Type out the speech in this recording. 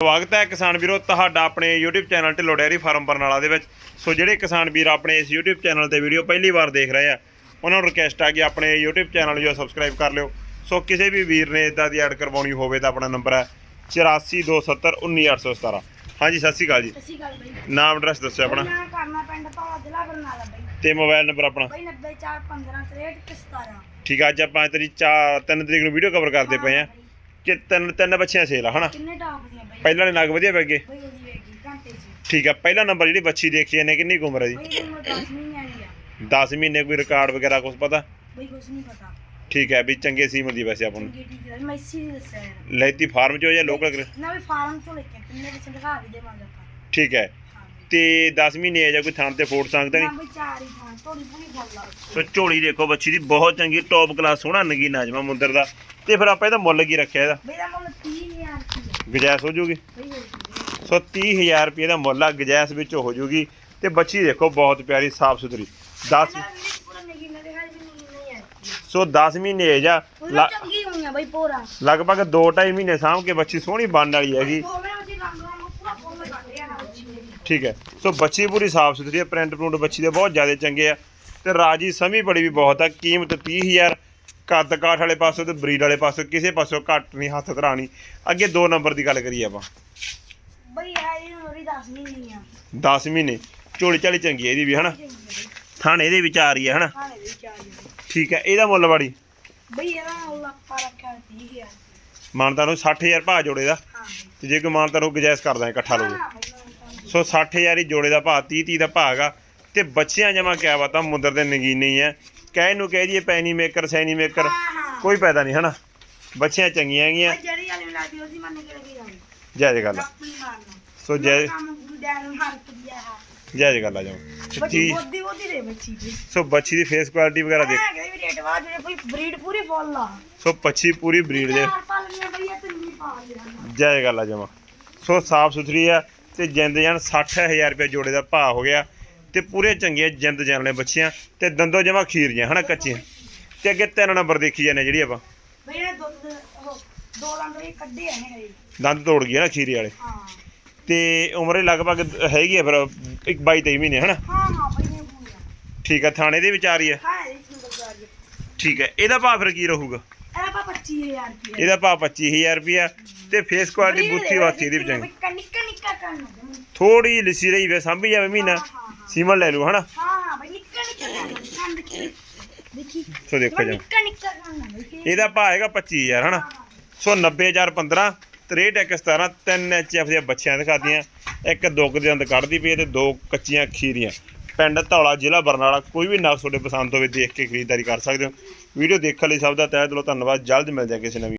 ਸਵਾਗਤ ਹੈ ਕਿਸਾਨ ਵੀਰੋ ਤੁਹਾਡਾ ਆਪਣੇ YouTube channel Dhillon dairy farm Barnala ਦੇ ਵਿੱਚ। ਸੋ ਜਿਹੜੇ ਕਿਸਾਨ ਵੀਰ ਆਪਣੇ ਇਸ YouTube ਚੈਨਲ ਤੇ ਵੀਡੀਓ ਪਹਿਲੀ ਵਾਰ ਦੇਖ ਰਹੇ ਆ ਉਹਨਾਂ ਨੂੰ ਰਿਕਵੈਸਟ ਆ ਕਿ ਆਪਣੇ YouTube ਚੈਨਲ ਜੋ ਸਬਸਕ੍ਰਾਈਬ ਕਰ ਲਿਓ। ਸੋ ਕਿਸੇ ਵੀ ਵੀਰ ਨੇ ਇਦਾਂ ਦੀ ਐਡ ਕਰਵਾਉਣੀ ਹੋਵੇ ਤਾਂ ਆਪਣਾ ਨੰਬਰ ਹੈ 8427191817 ਹਾਂਜੀ ਸਤਿ ਸ਼੍ਰੀ ਅਕਾਲ ਜੀ। ਸਤਿ ਸ਼੍ਰੀ ਅਕਾਲ ਬਾਈ। ਨਾਮ ਐਡਰੈਸ ਦੱਸਿਓ ਆਪਣਾ। ਮੈਂ ਕਰਨਾ ਪਿੰਡ ਭਾਵਾ ਜ਼ਿਲ੍ਹਾ ਬਰਨਾਲਾ ਬਾਈ। ਤੇ ਮੋਬਾਈਲ ਨੰਬਰ ਆਪਣਾ? ਬਾਈ 94156317 ਠੀਕ ਆ ਅੱਜ ਆਪਾਂ ਤੇਰੀ ਚਾਰ ਤਿੰਨ ਤਰੀਕ ਨੂੰ ਵੀਡੀਓ ਕਵਰ ਕਰਦੇ ਪਏ ਆ। ਕਿ ਤਿੰਨ ਤਿੰਨ ਬੱਚੀਆਂ ਸੇਲ ਆ ਹਨਾ? ਕਿੰਨੇ ਟਾਪ ਦੀਆਂ ਬਾਈ ਪਹਿਲਾਂ ਨੇ ਨਗ ਵਧੀਆ ਪੈ ਗਏ ਬਾਈ ਉਹਦੀ ਵੇਗੀ ਘੰਟੇ ਚ। ਠੀਕ ਆ ਪਹਿਲਾ ਨੰਬਰ ਜਿਹੜੀ ਬੱਚੀ ਦੇਖੀ ਇਹਨੇ ਕਿੰਨੀ ਕੁ ਉਮਰ ਹੈ ਜੀ? ਬਾਈ ਇਹਦੀ ਉਮਰ 10 ਮਹੀਨਿਆਂ ਦੀ ਆ। 10 ਮਹੀਨੇ ਕੋਈ ਰਿਕਾਰਡ ਵਗੈਰਾ ਕੁਝ ਪਤਾ? ਬਾਈ ਕੁਛ ਨਹੀਂ ਪਤਾ। ਠੀਕ ਹੈ ਵੀ ਚੰਗੇ ਸੀਮਤ ਦੀ ਵੈਸੇ ਆਪਾਂ ਨੂੰ। ਚੰਗੀ ਠੀਕ ਹੈ ਮੈਂ ਇਸੀ ਦੀ ਦੱਸਿਆ। ਯਾਰ ਲੈਤੀ ਫਾਰਮ ਚੋਂ ਜਾਂ ਲੋਕਲ ਨਾ ਵੀ ਫਾਰਮ ਤੋਂ ਲੈ ਕੇ ਕਿੰਨੇ ਵਿੱਚ ਦਿਖਾ ਵੀ ਦੇਵਾਂਗੇ ਆਪਾਂ। ਠੀਕ ਹੈ। ਤੇ 10 ਮਹੀਨੇ ਆ ਜਾਂ ਕੋਈ ਥਾਂ ਤੇ ਫੋਟ ਸੰਗਦਾ ਨਾ ਨਹੀਂ। ਬਾਈ ਚਾਰ ਹੀ ਥਾਂ ਥੋੜੀ ਪੂਰੀ ਫਲ ਲਾ ਸੋ ਝੋਲੀ ਦੇਖੋ ਬੱਚੀ ਦੀ ਬਹੁਤ ਚੰਗੀ ਟੌਪ ਕਲਾਸ ਸੋਹਣਾ ਨਗੀ ਨਾਜਮਾ ਮੁੰਦਰ ਦਾ। ਤੇ ਫਿਰ ਆਪਾਂ ਇਹਦਾ ਮੁੱਲ ਕੀ ਰੱਖਿਆ ਇਹਦਾ? ਦਾ ਮੁੱਲ 30000 ਰੁਪਏ ਗਜੈਸ ਹੋ ਜੂਗੀ? ਬਾਈ ਹੋ ਜੂਗੀ। ਸੋ 30000 ਰੁਪਏ ਦਾ ਮੁੱਲ ਆ ਗਜੈਸ ਵਿੱਚ ਹੋ ਜੂਗੀ। ਤੇ ਬੱਚੀ ਦੇਖੋ ਬਹੁਤ ਪਿਆਰੀ ਸਾਫ਼ ਸੁਥਰੀ। 10 ਨਾ ਵੀ ਪੂਰਾ ਨਹੀਂ ਨਾ ਦਿਖਾ ਵੀ ਨਹੀਂ ਹੈ। ਸੋ 10 ਮਹੀਨੇ ਏਜ ਆ ਉਹ ਲ- ਚੰਗੀ ਹੋਈ ਆ ਬਾਈ ਪੂਰਾ। ਲਗਭਗ 2.5 ਮਹੀਨੇ ਸਾਂਭ ਕੇ ਬੱਚੀ ਸੋਹਣੀ ਬਣਨ ਵਾਲੀ ਹੈਗੀ ਕੋਵੇਂ ਉਹਦੀ ਰੰਗ ਰੰਗ ਪੂਰਾ ਫੁੱਲ ਕੱਢ ਰਿਹਾ ਨਾ ਬੱਚੀ ਨੇ। ਠੀਕ ਹੈ। ਸੋ ਬੱਚੀ ਪੂਰੀ ਸਾਫ਼ ਸੁਥਰੀ ਹੈ ਪ੍ਰਿੰਟ ਪ੍ਰਿੰਟ ਬੱਚੀ ਦੇ ਬਹੁਤ ਜ਼ਿਆਦਾ ਚੰਗੇ ਆ। ਤੇ ਰਾਜੀ ਸਮੀ ਬੜੀ ਵੀ ਬਹੁਤ ਆ ਕੀਮਤ 30000 ਕੱਦ ਕਾਠ ਵਾਲੇ ਪਾਸੋਂ ਤੇ ਬਰੀਡ ਵਾਲੇ ਪਾਸੋਂ ਕਿਸੇ ਪਾਸੋਂ ਘੱਟ ਨਹੀਂ ਹੱਥ ਧਰਾਣੀ ਅੱਗੇ 2 ਨੰਬਰ ਦੀ ਗੱਲ ਕਰੀਏ ਆਪਾਂ। ਬਈ ਆ ਇਹ ਮੇਰੀ 10 ਨਹੀਂ ਆ। 10 ਮਹੀਨੇ ਝੋਲੀ ਝਾਲੀ ਚੰਗੀ ਹੈ ਇਹਦੀ ਵੀ ਹਨਾ? ਥਾਣੇ ਇਹਦੇ ਵਿੱਚ ਆ ਰਹੀ ਹੈ ਹਨਾ? ਦੇ ਚਾਰ ਜੀ ਠੀਕ ਹੈ ਇਹਦਾ ਮੁੱਲ ਬਾੜੀ? ਬਈ ਇਹਦਾ ਮੁੱਲ ਆਪਾਂ ਰੱਖਿਆ 30000 ਮਾਨਤਾ ਨੂੰ 60000 ਭਾਅ ਜੋੜੇ ਦਾ। ਹਾਂ ਬਈ। ਤੇ ਜੇ ਕੋਈ ਮਾਨਤਾ ਨੂੰ ਗੁਜਾਇਸ਼ ਕਰਦਾ ਇਕੱਠਾ ਲੋਗੇ ਹਾਂ ਸੋ 60000 ਹੀ ਜੋੜੇ ਦਾ ਭਾਅ 30 30 ਦਾ ਭਾਅ ਹੈਗਾ। ਤੇ ਬੱਚਿਆਂ ਜਮਾ ਕਿਆ ਬਾਤਾਂ ਮੁੰਦਰ ਦੇ ਨਗੀਨੇ ਹੀ ਹੈ। ਕਹਿ ਨੂੰ ਕਹਿ ਦਈਏ ਪੈਨੀ ਮੇਕਰ ਸੈਨੀ ਮੇਕਰ ਕੋਈ ਪੈਦਾ ਨਹੀਂ ਹਨਾ? ਬੱਚੀਆਂ ਚੰਗੀਆਂ ਹੈਗੀਆਂ। ਬਈ ਜਿਹੜੀ ਵਾਲੀ ਮਿਲਾਦੀ ਉਹਦੀ ਮੰਨ ਕੇ ਲੱਗੀ ਜਾਣੀ ਜਾਇਜ਼ ਗੱਲ ਸੋ ਜੈ ਹੈ। ਜਾਇਜ਼ ਗੱਲ ਆ ਜਾਓ। ਬੱਚੀ ਜੀ ਸੋ ਬੱਚੀ ਦੀ ਫੇਸ ਕੁਆਲਿਟੀ ਵਗੈਰਾ ਦੇਖ। ਬਰੀਡ ਪੂਰੀ ਫੁੱਲ ਆ। ਸੋ ਪੱਛੀ ਪੂਰੀ ਬਰੀਡ ਦੇ। ਲਿਆ। ਜਾਇਜ਼ ਗੱਲ ਆ ਜਮਾ। ਸੋ ਸਾਫ਼ ਸੁਥਰੀ ਆ। ਤੇ ਜਿੰਦ ਜਾਨ 60000 ਰੁਪਏ ਜੋੜੇ ਦਾ ਭਾਅ ਹੋ ਗਿਆ ਤੇ ਪੂਰੇ ਚੰਗੇ ਜਿੰਦ ਜਾਨ ਵਾਲੇ ਬੱਚੀਆਂ ਤੇ ਦੰਦੋ ਜਮਾ ਖੀਰ ਜੀਆਂ ਹਨਾ ਕੱਚੀਆਂ? ਤੇ ਅੱਗੇ ਤਿੰਨ ਨੰਬਰ ਦੇਖੀ ਜਾਂਦੇ ਜਿਹੜੀ ਆਪਾਂ। ਬਈ ਇਹਨੇ ਦੁੱਧ ਦੇ ਉਹ ਦੋ ਦੰਦ ਇਹ ਕੱਢੇ ਆ ਨੇ ਹਜੇ ਦੰਦ ਤੋੜ ਗਏ ਨਾ ਖੀਰੀ ਵਾਲੇ। ਹਾਂ। ਤੇ ਉਮਰੇ ਲਗਭਗ ਹੈਗੀ ਆ ਫਿਰ ਇੱਕ 22 23 ਮਹੀਨੇ ਹਨਾ? ਹਾਂ ਹਾਂ ਬਈ ਇਹ ਪੂਰਾ ਠੀਕ ਆ ਥਾਣੇ ਦੇ ਵਿੱਚ ਆ ਰਹੀ ਹੈ? ਹਾਂ ਇਹ ਠੀਕ ਹੈ ਇਹਦਾ ਭਾਅ ਫਿਰ ਕੀ ਰਹੂਗਾ? ਇਹਦਾ ਪਾ 25000 ਰੁਪਏ। ਇਹਦਾ ਭਾਅ 25000 ਰੁਪਿਆ ਤੇ ਫੇਸ ਕੁਆਲਿਟੀ ਬੁੱਥੀ ਵਾਥੀ ਦੀ ਚੰਗੀ ਨਿੱਕਾ ਥੋੜੀ ਜਿਹੀ ਲਿਸੀ ਰਹੀ ਵੇ ਸਾਂਭੀ ਜਾਵੇ ਮਹੀਨਾ। ਸੀਮਨ ਲੈ ਲੂ ਹਨਾ? ਹਾਂ ਹਾਂ ਬਈ ਨਿੱਕਾ ਨਿੱਕਾ ਕਰਨਾ ਸੰਦ ਕੀ। ਦੇਖੀ? ਸੋ ਦੇਖੋ ਜੀ। ਨਿੱਕਾ ਨਿੱਕਾ ਇਹਦਾ ਭਾਅ ਹੈਗਾ 25000 ਹਨਾ? ਸੋ 90015 63 ਇੱਕ 17 ਤਿੰਨ ਐਚਐਫ ਦੀਆਂ ਬੱਚੀਆਂ ਦਿਖਾਤੀਆਂ। ਇੱਕ ਦੁੱਗ ਦੇ ਅੰਦ ਕੱਢਦੀ ਪਈ ਤੇ ਦੋ ਕੱਚੀਆਂ ਖੀਰੀਆਂ ਪਿੰਡ ਧੌਲਾ ਜ਼ਿਲ੍ਹਾ ਬਰਨਾਲਾ ਕੋਈ ਵੀ ਨਗ ਤੁਹਾਡੇ ਪਸੰਦ ਹੋਵੇ ਦੇਖ ਕੇ ਖਰੀਦਦਾਰੀ ਕਰ ਸਕਦੇ ਹੋ। ਵੀਡੀਓ ਦੇਖਣ ਲਈ ਸਭ ਦਾ ਤਹਿ ਦਿਲੋਂ ਧੰਨਵਾਦ। ਜਲਦ ਮਿਲਦੇ ਹਾਂ ਕਿਸੇ ਨਵੀਂ